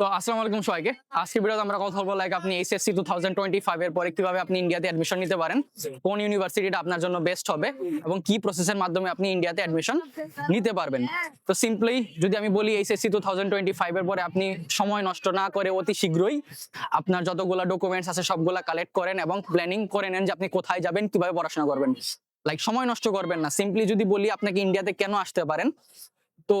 তো আসসালামু আলাইকুম সবাইকে। আজকে ভিডিওতে আমরা কথা বলব লাইক আপনি HSC two thousand twenty five এর পরে কীভাবে আপনি ইন্ডিয়াতে অ্যাডমিশন নিতে পারেন, কোন ইউনিভার্সিটিটা আপনার জন্য বেস্ট হবে, এবং কি প্রসেসের মাধ্যমে আপনি ইন্ডিয়াতে অ্যাডমিশন নিতে পারবেন। তো সিম্পলি যদি আমি বলি HSC two thousand twenty five এর পরে আপনি সময় নষ্ট না করে অতি শীঘ্রই আপনার যতগুলো ডকুমেন্টস আছে সবগুলা কালেক্ট করেন এবং প্ল্যানিং করে নেন যে আপনি কোথায় যাবেন, কীভাবে পড়াশোনা করবেন। লাইক সময় নষ্ট করবেন না। সিম্পলি যদি বলি আপনাকে ইন্ডিয়াতে কেন আসতে পারেন তো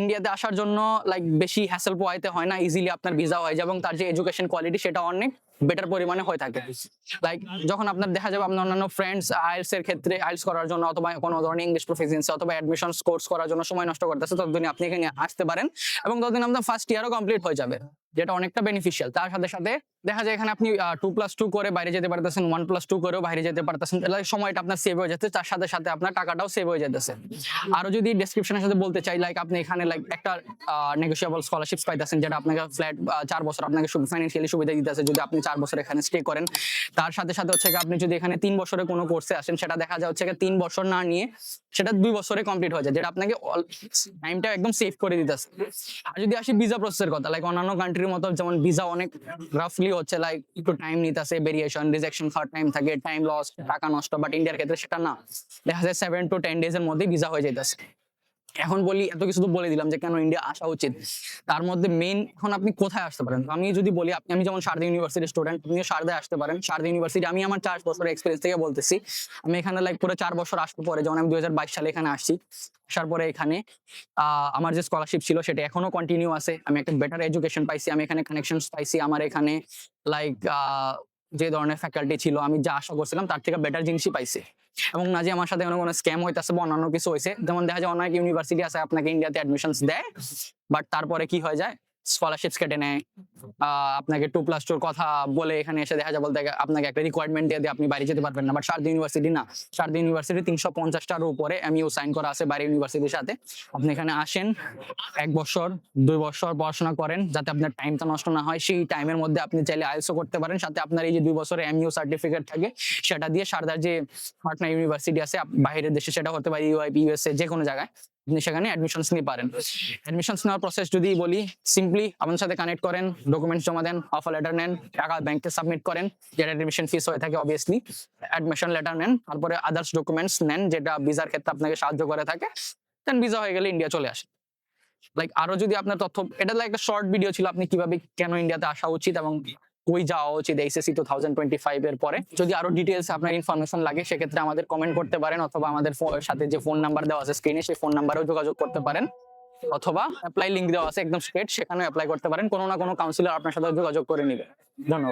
ইন্ডিয়াতে আসার জন্য লাইক বেশি হ্যাসেল পোয়াইতে হয় না ইজিলি আপনার ভিসা হয়ে এবং তার যে এডুকেশন কোয়ালিটি সেটা অনেক বেটার পরিমাণে হয়ে থাকে। লাইক যখন আপনার দেখা যাবে আপনার অন্যান্য ফ্রেন্ডস আইলস এর ক্ষেত্রে আইলস করার জন্য অথবা কোনো ধরনের ইংলিশ প্রফেসেন্সি অথবা অ্যাডমিশন কোর্স করার জন্য সময় নষ্ট করতেছে, ততদিন আপনি এখানে আসতে পারেন এবং ততদিন আপনার ফার্স্ট ইয়ারও কমপ্লিট হয়ে যাবে। যেটা অনেকটা বেনিফিশিয়াল তার সাথে সাথে দেখা যায় এখানে আপনি টু প্লাস টু করে বাইরে যেতে পারতেছেন ওয়ান প্লাস টু করেও বাইরে যেতে পারতেছেন সময়টা আপনার সেভ হয়ে যাচ্ছে, তার সাথে সাথে আপনার টাকাটাও সেভ হয়ে যেতেছে আরও যদি ডেসক্রিপশনের সাথে বলতে চাই লাইক আপনি এখানে লাইক একটা নেগোসিয়েবল স্কলারশিপ পাইতেছেন, যেটা আপনাকে ফ্ল্যাট চার বছর আপনাকে ফাইন্যান্সিয়ালি সুবিধা দিতেছে, যদি আপনি চার বছর এখানে স্টে করেন। তার সাথে সাথে হচ্ছে আপনি যদি এখানে তিন বছরে কোনো কোর্সে আসেন, সেটা দেখা যায় হচ্ছে তিন বছর না নিয়ে সেটা দুই বছরে কমপ্লিট হয়ে যায়, যেটা আপনাকে টাইমটা একদম সেভ করে দিতেছে। আর যদি আসি ভিসা প্রসেসের কথা লাইক অন্যান্য কান্ট্রির মতো, যেমন ভিসা অনেক রাফলি হচ্ছে লাইক একটু টাইম নিতেছে ভেরিয়েশন রিজেকশন খাওয়ার টাইম থাকে টাইম লস টাকা নষ্ট বাট ইন্ডিয়ার ক্ষেত্রে সেটা না। দেখা যায় সেভেন টু টেন ডেজ এর মধ্যে ভিসা হয়ে যাইতেছে। এখন বলি, এত কিছু তো বলে দিলাম যে কেন ইন্ডিয়া আসা উচিত। তার মধ্যে মেন এখন আপনি কোথায় আসতে পারেন? আমি যদি বলি, আপনি, আমি যেমন শারদা ইউনিভার্সিটির স্টুডেন্ট আপনিও শারদায় আসতে পারেন, শারদা ইউনিভার্সিটি আমি আমার চার বছরের এক্সপিরিয়েন্স থেকে বলতেছি। আমি এখানে লাইক পুরো চার বছর আসার পরে, যেমন আমি দুই হাজার বাইশ সালে এখানে আসছি, আসার পরে এখানে আমার যে স্কলারশিপ ছিল সেটা এখনও কন্টিনিউ আছে। আমি একটা বেটার এডুকেশন পাইছি, আমি এখানে কানেকশন পাইছি, আমার এখানে লাইক যে ধরনের ফ্যাকাল্টি ছিল, আমি যা আশা করছিলাম, তার থেকে বেটার জিনিসই পাইছি। এবং না যে আমার সাথে কোনো কোনো স্ক্যাম হইতেছে বা অন্যান্য কিছু হয়েছে যেমন দেখা যায়, অনেক ইউনিভার্সিটি আছে, আপনাকে ইন্ডিয়াতে অ্যাডমিশন দেয় বাট তারপরে কি হয়ে যায়? স্কলারশিপস কেটে নেয়। আপনাকে টু প্লাস টুর কথা বলে এখানে এসে দেখা যায় বলতে আপনাকে একটা রিকোয়ারমেন্ট দিয়ে আপনি বাইরে যেতে পারবেন না। বাট শারদা ইউনিভার্সিটি না। শারদা ইউনিভার্সিটি তিনশো পঞ্চাশটার উপরে এমইউ সাইন করা আছে বাইরে ইউনিভার্সিটির সাথে। আপনি এখানে আসেন, এক বছর, দুই বছর পড়াশোনা করেন যাতে আপনার টাইমটা নষ্ট না হয়। সেই টাইমের মধ্যে আপনি চাইলে আইএলসও করতে পারেন। সাথে আপনার এই যে দুই বছরের এমইউ সার্টিফিকেট থাকে, সেটা দিয়ে সারদার যে পার্টনার ইউনিভার্সিটি আছে বাইরের দেশে সেটা হতে পারে ইউআইপি ইউএসএ যে কোনো জায়গায়। সেখানে অ্যাডমিশনস নিতে পারেন। অ্যাডমিশনস নেওয়ার প্রসেস যদি বলি সিম্পলি আপনার সাথে কানেক্ট করেন ডকুমেন্টস জমা দেন অফার লেটার নেন, টাকা ব্যাংকে সাবমিট করেন, যেটা অ্যাডমিশন ফিস হয়ে থাকে অবভিয়াসলি অ্যাডমিশন লেটার নেন, তারপরে আদার্স ডকুমেন্টস নেন, যেটা ভিসার ক্ষেত্রে আপনাকে সাহায্য করে থাকে। দেন ভিসা হয়ে গেলে ইন্ডিয়া চলে আসে। লাইক আরও যদি আপনার তথ্য, এটা লাইক একটা শর্ট ভিডিও ছিল, আপনি কীভাবে কেন ইন্ডিয়াতে আসা উচিত এবং কই যাওয়া উচিত HSC two thousand twenty five এর পরে। যদি আরও ডিটেলস আপনার ইনফরমেশন লাগে, সেক্ষেত্রে আমাদের কমেন্ট করতে পারেন, অথবা আমাদের সাথে যে ফোন নাম্বার দেওয়া আছে স্ক্রিনে সেই ফোন নাম্বারেও যোগাযোগ করতে পারেন। অথবা অ্যাপ্লাই লিঙ্ক দেওয়া আছে একদম স্ট্রেট সেখানেও অ্যাপ্লাই করতে পারেন। কোনো না কোনো কাউন্সিলর আপনার সাথে যোগাযোগ করে নেবে। ধন্যবাদ।